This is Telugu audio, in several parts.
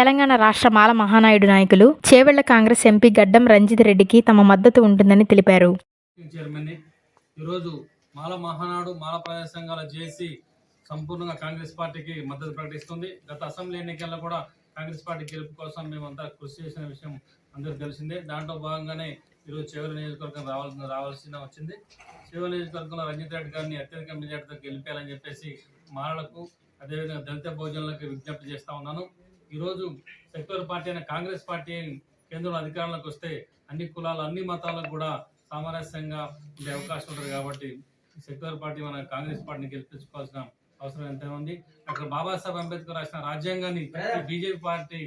తెలంగాణ రాష్ట్ర మాల మహానాయుడు నాయకులు చేవెళ్ళ కాంగ్రెస్ ఎంపీ గడ్డం రంజిత్ రెడ్డికి తమ మద్దతు ఉంటుందని తెలిపారు. ఈరోజు మాల మహానాడు మాల ప్రజా సంఘాల జేసీ సంపూర్ణంగా కాంగ్రెస్ పార్టీకి మద్దతు ప్రకటిస్తుంది. గత అసెంబ్లీ ఎన్నికల్లో కూడా కాంగ్రెస్ పార్టీ గెలుపు కోసం మేమంతా కృషి చేసిన విషయం అందరికీ తెలిసిందే. దాంట్లో భాగంగానే ఈరోజు చివరి నియోజకవర్గం రావాల్సిన రావాల్సిన వచ్చింది. చివరి నియోజకవర్గంలో రంజిత్ రెడ్డి గారిని అత్యధిక మెజార్టీతో గెలిపాలని చెప్పేసి మాలలకు అదేవిధంగా దళిత భోజనాలకు విజ్ఞప్తి చేస్తా ఉన్నాను. ఈరోజు సెక్యులర్ పార్టీ అయిన కాంగ్రెస్ పార్టీ కేంద్రంలో అధికారంలోకి వస్తే అన్ని కులాలు అన్ని మతాలకు కూడా సామరస్యంగా ఉండే అవకాశం ఉంటుంది కాబట్టి సెక్యులర్ పార్టీ మన కాంగ్రెస్ పార్టీని గెలిపించుకోవాల్సిన అవసరం ఎంత ఉంది. అక్కడ బాబాసాహెబ్ అంబేద్కర్ రాసిన రాజ్యాంగాన్ని బీజేపీ పార్టీ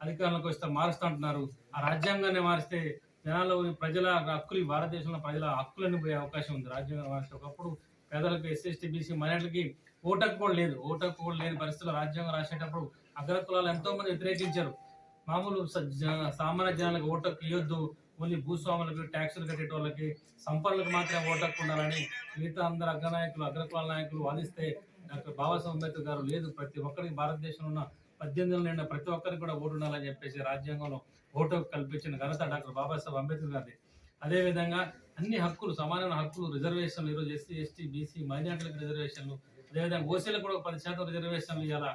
అధికారంలోకి వస్తే మారుస్తూ అంటున్నారు. ఆ రాజ్యాంగాన్ని మారిస్తే జనాల్లో ప్రజల హక్కులు భారతదేశంలో ప్రజల హక్కులను పోయే అవకాశం ఉంది. రాజ్యాంగం మారిస్తే ఒకప్పుడు పేదలకు ఎస్సీ ఎస్టీ బీసీ మైనార్టీలకి ఓటకు కూడా లేదు. ఓటకు కూడా లేని పరిస్థితుల్లో రాజ్యాంగం రాసేటప్పుడు అగ్ర కులాలు ఎంతో మంది వ్యతిరేకించారు మామూలు సామాన్య జనాలకు ఓటకు ఇవ్వద్దు ఓన్లీ భూస్వాములకు ట్యాక్సులు కట్టేట వాళ్ళకి సంపన్నులకు మాత్రమే ఓటకు ఉండాలని మిగతా అందరు అగ్ర నాయకులు అగ్ర నాయకులు వాదిస్తే డాక్టర్ బాబాసాహెబ్ అంబేద్కర్ గారు లేదు. ప్రతి ఒక్కరికి భారతదేశంలో ఉన్న పద్దెనిమిది నిండా ప్రతి ఒక్కరికి కూడా ఓటు ఉండాలని చెప్పేసి రాజ్యాంగంలో ఓటు కల్పించిన ఘనత డాక్టర్ బాబాసాహెబ్ అంబేద్కర్ గారిది. అదేవిధంగా అన్ని హక్కులు సమానమైన హక్కులు రిజర్వేషన్లు ఈరోజు ఎస్సీ ఎస్టీ బీసీ మైనార్టీలకు రిజర్వేషన్లు అదేవిధంగా ఓసీలకు కూడా పది శాతం రిజర్వేషన్లు ఇలా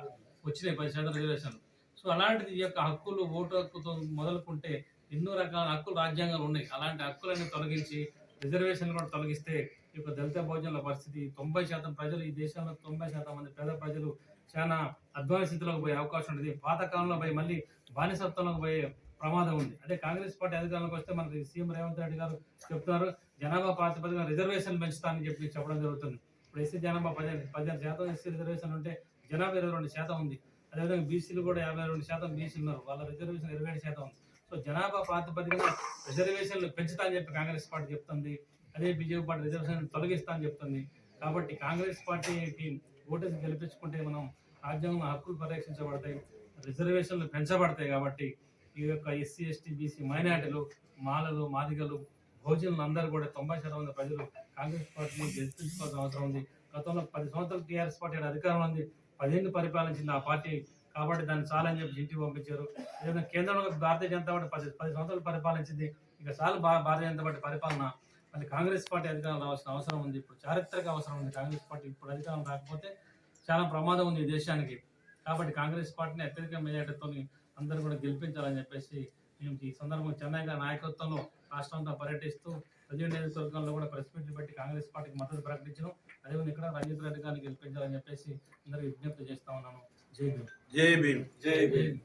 వచ్చినాయి పది శాతం రిజర్వేషన్లు సో అలాంటిది ఈ యొక్క హక్కులు ఓటు హక్కుతో మొదలుకుంటే ఎన్నో రకాల హక్కులు రాజ్యాంగాలు ఉన్నాయి. అలాంటి హక్కులన్నీ తొలగించి రిజర్వేషన్లు కూడా తొలగిస్తే ఈ యొక్క దళిత భోజనాల పరిస్థితి తొంభై శాతం ప్రజలు ఈ దేశంలో తొంభై శాతం మంది పేద ప్రజలు చాలా అధ్వాన స్థితిలోకి పోయే అవకాశం ఉంటుంది. పాతకాలంలో పోయి మళ్ళీ బానిసత్వంలోకి పోయే ప్రమాదం ఉంది. అదే కాంగ్రెస్ పార్టీ అధికారంలోకి వస్తే మనకి సీఎం రేవంత్ రెడ్డి గారు చెప్తున్నారు జనాభా ప్రాతిపదికన రిజర్వేషన్ పెంచుతానని చెప్పి చెప్పడం జరుగుతుంది. ఇప్పుడు ఎస్సీ జనాభా పదిహేను పదిహేను శాతం ఎస్సీ రిజర్వేషన్ ఉంటే జనాభా ఇరవై రెండు శాతం ఉంది. అదేవిధంగా బీసీలు కూడా యాభై రెండు శాతం బీసీలు ఉన్నారు. వాళ్ళ రిజర్వేషన్ ఇరవై ఏడు శాతం ఉంది. సో జనాభా ప్రాతిపదికన రిజర్వేషన్లు పెంచుతా అని చెప్పి కాంగ్రెస్ పార్టీ చెప్తుంది. అదే బీజేపీ పార్టీ రిజర్వేషన్ తొలగిస్తా అని చెప్తుంది. కాబట్టి కాంగ్రెస్ పార్టీకి ఓటేసి గెలిపించుకుంటే మనం రాజ్యాంగంలో హక్కులు పరిరక్షించబడతాయి రిజర్వేషన్లు పెంచబడతాయి కాబట్టి ఈ యొక్క ఎస్సీ ఎస్టీ బీసీ మైనార్టీలు మాలలు మాదిగలు భోజనులు అందరూ కూడా తొంభై శాతం మంది ప్రజలు కాంగ్రెస్ పార్టీని గెలిపించుకోవాల్సిన అవసరం ఉంది. గతంలో పది సంవత్సరాలు టీఆర్ఎస్ పార్టీ అధికారంలో ఉంది. పదిహేను పరిపాలించింది ఆ పార్టీ కాబట్టి దాన్ని చాలని చెప్పి ఇంటికి పంపించారు. ఏదైనా కేంద్రంలో భారతీయ జనతా పార్టీ పది పది సంవత్సరాలు పరిపాలించింది. ఇక చాలు భారతీయ జనతా పార్టీ పరిపాలన. మళ్ళీ కాంగ్రెస్ పార్టీ అధికారం రావాల్సిన అవసరం ఉంది. ఇప్పుడు చారిత్రక అవసరం ఉంది. కాంగ్రెస్ పార్టీ ఇప్పుడు అధికారం రాకపోతే చాలా ప్రమాదం ఉంది ఈ దేశానికి. కాబట్టి కాంగ్రెస్ పార్టీని అత్యధిక మెజార్టీతో అందరూ కూడా గెలిపించాలని చెప్పేసి మేము ఈ సందర్భంగా చెన్నై గారి నాయకత్వంలో రాష్ట్రంతో పర్యటిస్తూ ప్రజల నియోజకవర్గంలో కూడా ప్రెస్ మీట్లు పెట్టి కాంగ్రెస్ పార్టీకి మద్దతు ప్రకటించడం అదేవిధంగా ఇక్కడ రంజిత్ రెడ్డి గారిని గెలిపించాలని చెప్పేసి అందరికీ విజ్ఞప్తి చేస్తా ఉన్నాను. జై భీమ్. జై భీమ్. జై భీమ్.